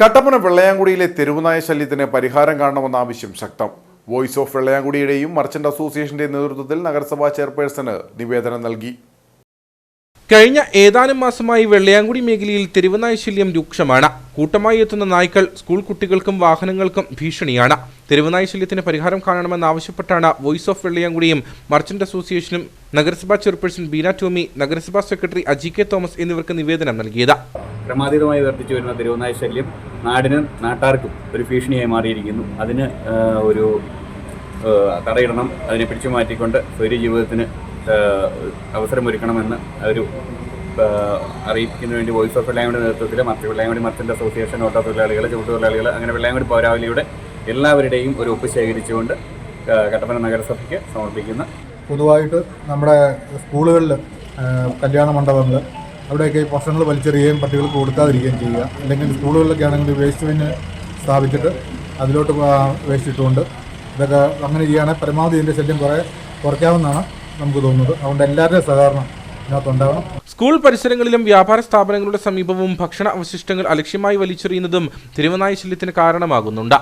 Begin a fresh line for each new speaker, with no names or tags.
കട്ടപ്പന വെള്ളയാങ്കുടിയിലെ തെരുവുനായ ശല്യത്തിന് പരിഹാരം കാണണമെന്ന ആവശ്യം ശക്തം. വോയിസ് ഓഫ് വെള്ളയാങ്കുടിയുടെയും മർച്ചന്റ് അസോസിയേഷന്റെ നേതൃത്വത്തിൽ നഗരസഭാ ചെയർപേഴ്സണ് നിവേദനം നൽകി.
കഴിഞ്ഞ ഏതാനും മാസമായി വെള്ളയാങ്കുടി മേഖലയിൽ തെരുവുനായ ശല്യം രൂക്ഷമാണ്. കൂട്ടമായി എത്തുന്ന നായ്ക്കൾ സ്കൂൾ കുട്ടികൾക്കും വാഹനങ്ങൾക്കും ഭീഷണിയാണ്. തെരുവുനായ ശല്യത്തിന് പരിഹാരം കാണണമെന്നാവശ്യപ്പെട്ടാണ് വോയിസ് ഓഫ് വെള്ളയാങ്കുടിയും മർച്ചന്റ് അസോസിയേഷനും നഗരസഭാ ചെയർപേഴ്സൺ ബീന ടോമി നഗരസഭാ സെക്രട്ടറി അജി കെ തോമസ് എന്നിവർക്ക് നിവേദനം നൽകിയത്.
ക്രമാതീതമായി വർദ്ധിച്ചു വരുന്ന തിരുവനായ ശല്യം നാടിനും നാട്ടാർക്കും ഒരു ഭീഷണിയായി മാറിയിരിക്കുന്നു. അതിന് ഒരു തടയിടണം അതിനെ പിടിച്ചു മാറ്റിക്കൊണ്ട് സ്വൈര്യ ജീവിതത്തിന് അവസരമൊരുക്കണമെന്ന് ഒരു അറിയിക്കുന്നതിന് വേണ്ടി വോയിസ് ഓഫ് വെള്ളയാങ്കുടി നേതൃത്വത്തിൽ മറ്റ് വെള്ളയാങ്കുടി മർച്ചന്റ് അസോസിയേഷൻ ഓട്ടോ തൊഴിലാളികൾ ചുവട്ടുതൊഴിലാളികൾ അങ്ങനെ വെള്ളയാങ്കുടി പൗരാവലിയുടെ എല്ലാവരുടെയും ഒരു ഒപ്പ് ശേഖരിച്ചുകൊണ്ട് കട്ടപ്പന നഗരസഭയ്ക്ക് സമർപ്പിക്കുന്ന
പൊതുവായിട്ട് നമ്മുടെ സ്കൂളുകളിൽ കല്യാണ മണ്ഡപങ്ങൾ അവിടെയൊക്കെ ഈ ഭക്ഷണങ്ങൾ വലിച്ചെറിയുകയും പട്ടികൾക്ക് കൊടുക്കാതിരിക്കുകയും ചെയ്യുക. അല്ലെങ്കിൽ സ്കൂളുകളിലൊക്കെ ആണെങ്കിൽ വേസ്റ്റ് ബിന്ന് സ്ഥാപിച്ചിട്ട് അതിലോട്ട് വേസ്റ്റ് ഇട്ടുകൊണ്ട് ഇതൊക്കെ അങ്ങനെ ചെയ്യുകയാണെങ്കിൽ പരമാവധി ഇതിന്റെ ശല്യം കുറേ കുറയ്ക്കാമെന്നാണ് നമുക്ക് തോന്നുന്നത്. അതുകൊണ്ട് എല്ലാവരുടെയും സഹകരണം
സ്കൂൾ പരിസരങ്ങളിലും വ്യാപാര സ്ഥാപനങ്ങളുടെ സമീപവും ഭക്ഷണ അവശിഷ്ടങ്ങൾ അലക്ഷ്യമായി വലിച്ചെറിയുന്നതും തിരുവനായ ശല്യത്തിന് കാരണമാകുന്നുണ്ട്.